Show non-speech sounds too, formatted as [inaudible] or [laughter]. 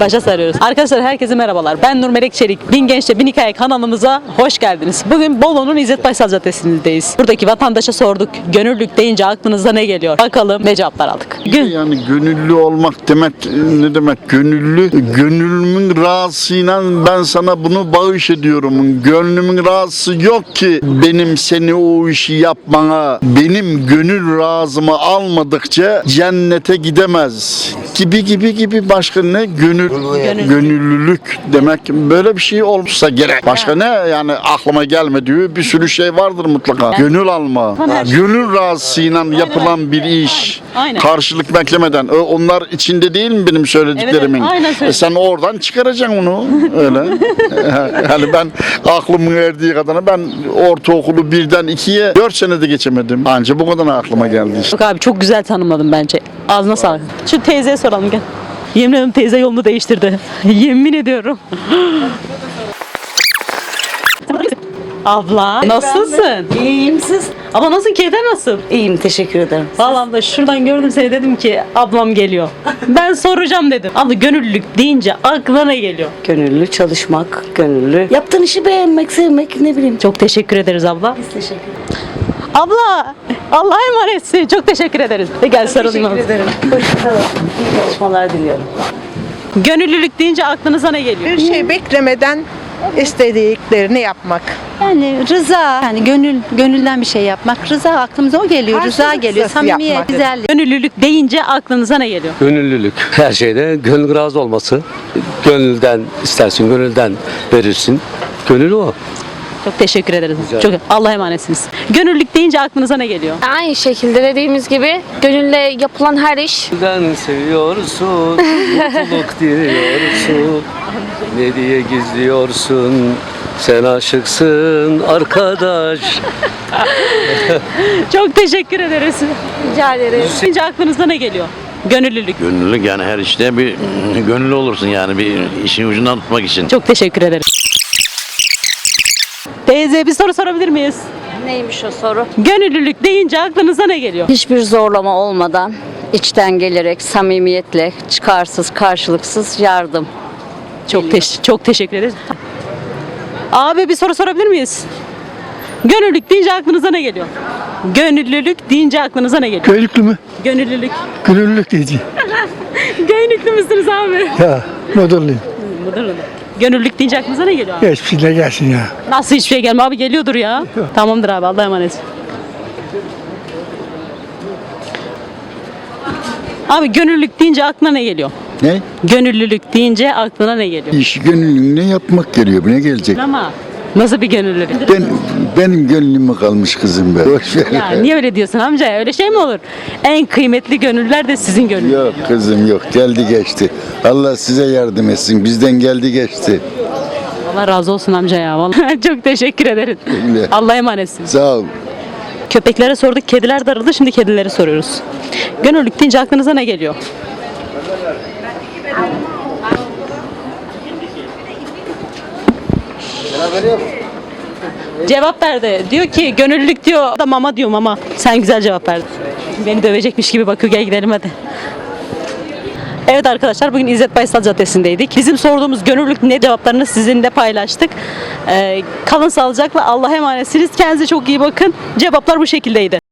Başa sarıyoruz. Arkadaşlar herkese merhabalar. Ben Nur Melek Çelik. Bin Genç'te Bin Hikaye kanalımıza hoş geldiniz. Bugün Bolu'nun İzzet Baysal Caddesi'ndeyiz. Buradaki vatandaşa sorduk. Gönüllülük deyince aklınıza ne geliyor? Bakalım ne cevaplar aldık. Gün. Yani gönüllü olmak demek ne demek? Gönüllü, gönlümün razısıyla ben sana bunu bağış ediyorum. Gönlümün razısı yok ki benim seni o işi yapmana, benim gönül razımı almadıkça cennete gidemez. Gibi gibi gibi başka ne? Gönül, gönüllülük demek böyle bir şey olsa gerek. Başka ne? Yani aklıma gelmediği bir sürü şey vardır mutlaka. Gönül alma, gönül razısıyla yapılan bir iş. Aynen. Karşılık beklemeden. Ö- Onlar içinde değil mi benim söylediklerimin? Evet, evet, aynen E sen oradan çıkaracaksın onu. Öyle. [laughs] yani ben aklımın erdiği kadarına ben ortaokulu birden ikiye dört senede geçemedim. Anca bu kadar aklıma geldi işte. Yok abi çok güzel tanımladım bence. Ağzına sağlık. Şu teyzeye soralım gel. Yemin ederim teyze yolunu değiştirdi. Yemin ediyorum. Abla nasılsın? İyiyim siz? Abla nasılsın? Keyifler nasıl? İyiyim teşekkür ederim. Vallahi da şuradan gördüm seni dedim ki ablam geliyor. [laughs] Ben soracağım dedim. Abla gönüllülük deyince aklına geliyor? Gönüllü çalışmak, gönüllü. Yaptığın işi beğenmek, sevmek ne bileyim. Çok teşekkür ederiz abla. Biz teşekkür ederiz. Abla Allah'a emanetsin. Çok teşekkür ederiz. De gel sarılayım. Teşekkür ederim. Hoşçakalın. İyi çalışmalar diliyorum. Gönüllülük deyince aklınıza ne geliyor? Bir şey beklemeden istediklerini yapmak. Yani rıza, yani gönül gönülden bir şey yapmak. Rıza aklımıza o geliyor. Rıza Karşılıksız geliyor. Samimiyet, yapmak. güzellik. Gönüllülük deyince aklınıza ne geliyor? Gönüllülük. Her şeyde gönül razı olması. Gönülden istersin, gönülden verirsin. Gönül o. Çok teşekkür ederiz. Çok Allah'a emanetsiniz. Gönüllülük deyince aklınıza ne geliyor? Aynı şekilde dediğimiz gibi gönülle yapılan her iş Gönülden seviyorsun, mutluluk [laughs] diyorsun. Ne diye gizliyorsun? Sen aşıksın arkadaş. Çok teşekkür ederiz. rica ederiz. Deyince aklınıza ne geliyor? Gönüllülük. Gönüllülük yani her işte bir gönüllü olursun yani bir işin ucundan tutmak için. Çok teşekkür ederim. Teyze bir soru sorabilir miyiz? Neymiş o soru? Gönüllülük deyince aklınıza ne geliyor? Hiçbir zorlama olmadan içten gelerek samimiyetle çıkarsız karşılıksız yardım. Çok teş- çok teşekkür ederiz. Abi bir soru sorabilir miyiz? Gönüllülük deyince aklınıza ne geliyor? Gönüllülük deyince aklınıza ne geliyor? Köylüklü mü? Gönüllülük. Gönüllülük diyeceğim. [laughs] Gönüllü müsünüz abi? Ya Modurluyum. Gönüllülük deyince aklınıza ne geliyor abi? Hiçbir şey de gelsin ya. Nasıl hiçbir şey gelmiyor abi geliyordur ya. Tamamdır abi Allah'a emanet. Abi gönüllülük deyince aklına ne geliyor? Ne? Gönüllülük deyince aklına ne geliyor? İş gönlünle yapmak geliyor. Bu ne gelecek? Ama nasıl bir gönüllülük? Ben, benim gönlüme kalmış kızım be. Boş ver. Ya niye öyle diyorsun amca? Öyle şey mi olur? En kıymetli gönüller de sizin gönüllü. Yok kızım yok. Geldi geçti. Allah size yardım etsin. Bizden geldi geçti. Allah razı olsun amca ya. Vallahi [laughs] çok teşekkür ederim. Öyle. Allah'a emanetsiniz. Sağ ol. Köpeklere sorduk, kediler darıldı. Şimdi kedilere soruyoruz. Gönüllülük deyince aklınıza ne geliyor? Cevap verdi. Diyor ki gönüllülük diyor da mama diyor mama. Sen güzel cevap verdin. Beni dövecekmiş gibi bakıyor. Gel gidelim hadi. Evet arkadaşlar bugün İzzet Baysal Caddesi'ndeydik. Bizim sorduğumuz gönüllülük ne cevaplarını sizinle paylaştık. Ee, kalın sağlıcakla Allah'a emanetsiniz. Kendinize çok iyi bakın. Cevaplar bu şekildeydi.